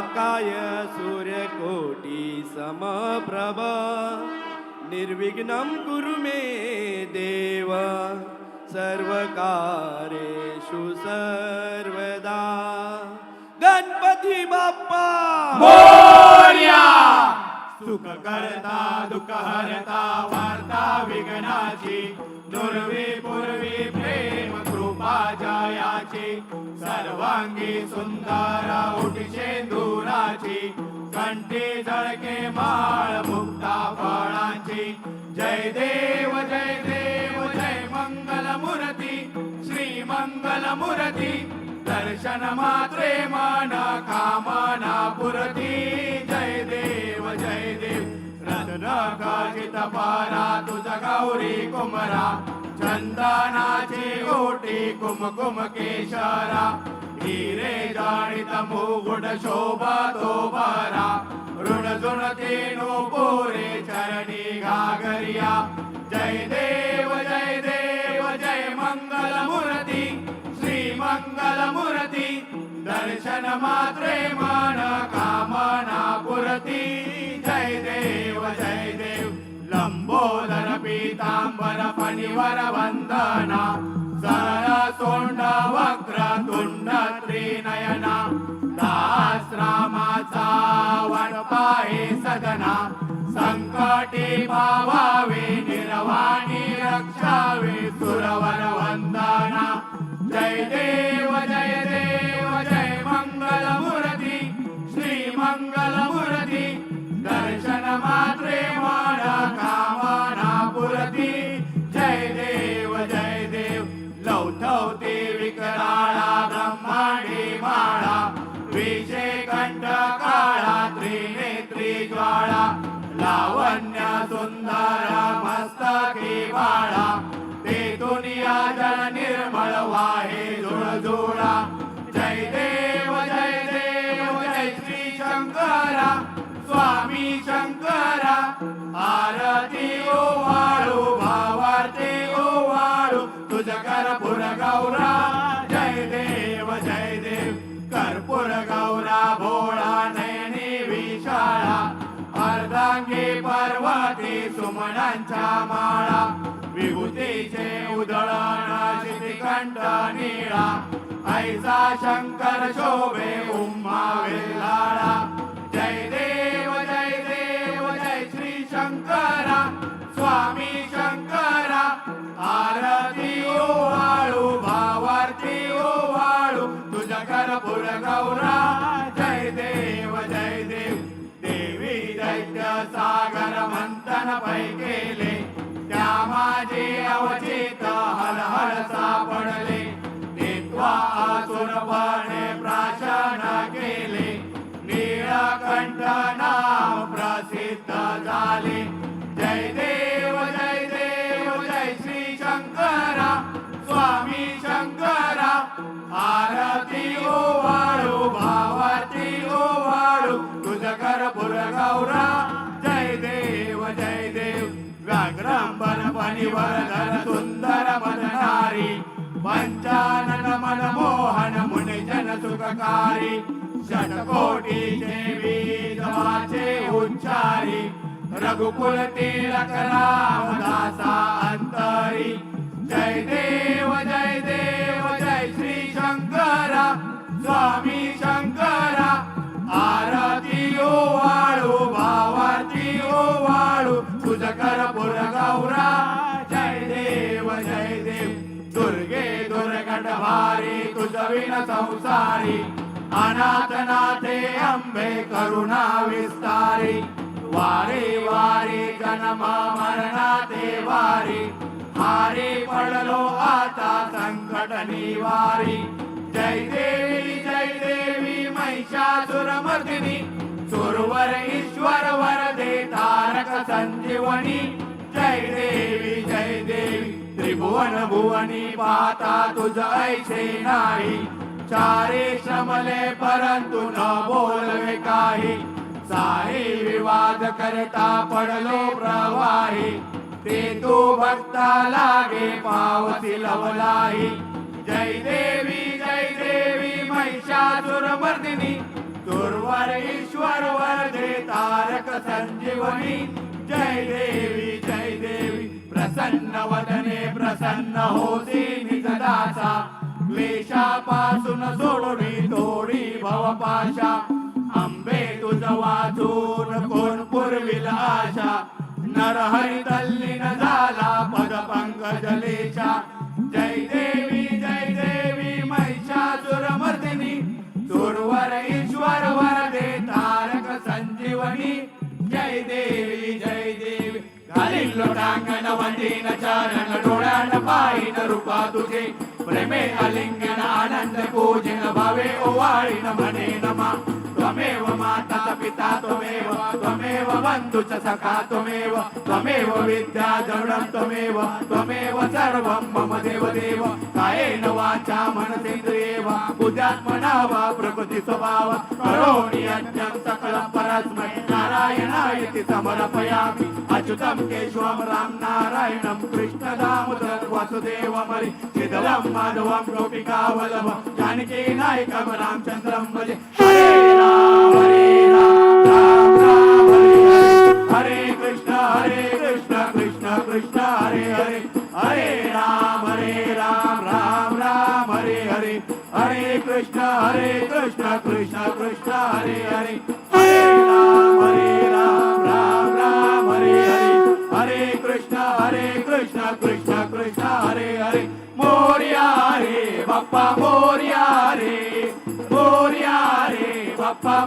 वक्रतुंडमहाकाय सूर्यकोटी समप्रभ। निर्विघ्नं कुरु मे देव। सर्वकारेषु सर्वदा। गणपती बाप्पा! सुख करता दुःख हरता वार्ता विघ्नाची दुर्वी पूर्वी जयाची सर्वांगी सुंदर उठशे दुराची कंठी जळके माळ मुक्ता फळांची. जय देव जय देव जय मंगल मुरती श्री मंगल मुरती दर्शन मात्रे माना कामना पुरती. जय देव जय देव रत्न काजित पारा तुझ गौरी कुमरा चंदनाची ओटी कुमकुम केशरा हिरे जाणित मुगुड शोभा तो बारा ऋण जुण तेनो पोरे चरणी घागरिया. जय देव जय देव जय मंगल मूर्ती श्री मंगल मूर्ती दर्शन मात्रे मान कामना पुरती. जय देव जय देव लंबोदर पीतांबर फणिवर वंदना. सर सोंड स्वामी शंकरा आरती ओ वाळू भावार्थे ओ वाळू तुझ कर्पूर गौरा जय देव जय देव. कर्पूर गौरा भोळा नयनी विशाळा अर्धांगी पर्वती सुमनांच्या माळा विभूतीचे उधळण शितिकंठ निळा ऐसा शंकर शोभे उम्मा वेल्हाळा. जय देव गौरा जय देव जय देव। देवी दैत्य सागर मंथन पै केले त्या माझे अवचित हल हल వరదన సుందర మననారి పంచానన మన మోహన ముని జన సుఖకారి శతకోటి దేవి దవాచే ఉచ్చారి రఘుకుల తిలక రామదాస అంతరి. జయ దేవ జయ దేవ. संसारी अनाथ नाथे अंबे करुणा विस्तारी वारी वारी जन्म मरणाते वारी हारी पडलो आता संकट निवारी जय देवी जय देवी महिषासुरमर्दिनी सुरवर ईश्वर वरदे तारक संजीवनी जय देवी जय देवी त्रिभुवन भुवनी पाहता तुझ ऐसे नाही चारे श्रमले परंतु न बोलवे काही. साही विवाद करता पडलो प्रवाही. ते तू भक्ता लागे पावती लवलाही. जय देवी जय देवी महिषासुर मर्दिनी. दुर्वर ईश्वर वर्धे तारक संजीवनी. जय देवी जय देवी प्रसन्न वदने प्रसन्न होती. द्वेषापासून सोडून थोडी भवपाशा. आंबे तुझ वाचून कोण पुरविल आशा? नरहरी तल्लीन झाला पद पंकजलेशा जय देवी जय देवी महिषासुर मर्दिनी. सुरवर ईश्वर वरदे तारक संजीवनी. जय देवी जय देवी. घालील लोटांगण वंदीन चारण डोळ्यान पायीन रूपा तुझे प्रेमे अलिंगन आनंद पूजन भावे ओवाळीन म्हणे नमा त्वमेव माता पिता त्वमेव त्वमेव बन्धु च सखा त्वमेव त्वमेव विद्या जडं त्वमेव त्वमेव सर्वं मम देवदेव। कायेन वाचा मनसेन्द्रियेव बुद्ध्यात्मना वा प्रकृती स्वभाव। करोणि अन्यं सकलं परस्मै नारायणायति समर्पयामि। अच्युतं केशवं राम नारायणं कृष्णदामोदर वासुदेवमरि चिदलं माधवं गोपिकावल्लभ जानकी नायकं रामचन्द्रं भजे हरे राम हरे हरे कृष्ण हरे कृष्ण कृष्ण कृष्ण हरे हरे हरे राम हरे राम राम राम हरे हरे हरे कृष्ण हरे कृष्ण कृष्ण कृष्ण हरे हरे हरे राम हरे राम राम राम हरे हरे हरे कृष्ण हरे कृष्ण कृष्ण कृष्ण हरे हरे मोर्या रे बाप्पा मोर्या रे मोर्या रे बाप्पा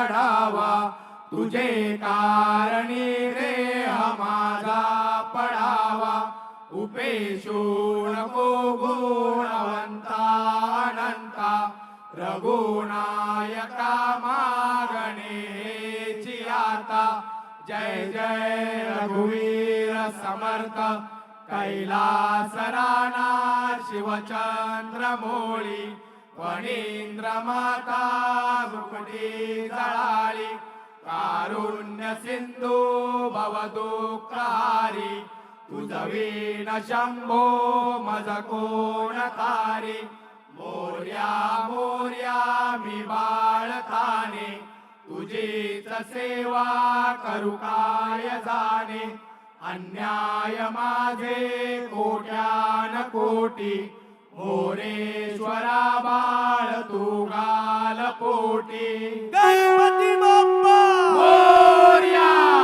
चढावा तुझे कारणी रे माझा पडावा उपेशोण नको गुणवंता अनंता. रघुनायका मागणेची आता. जय जय रघुवीर समर्थ. कैलासराणा शिवचंद्र मोळी. फणींद्र माता मुकुटी जळाली कारुण्य सिंधू भवदुःखारी तुझवीन शंभो मज कोण खारी मोर्या मोर्या मी बाळखाने तुझीच सेवा करू काय जाणे? अन्याय माझे कोट्यान कोटी मोरेश्वरा बाळ तू गाल पोटी गणपती बाप्पा! मोर्या!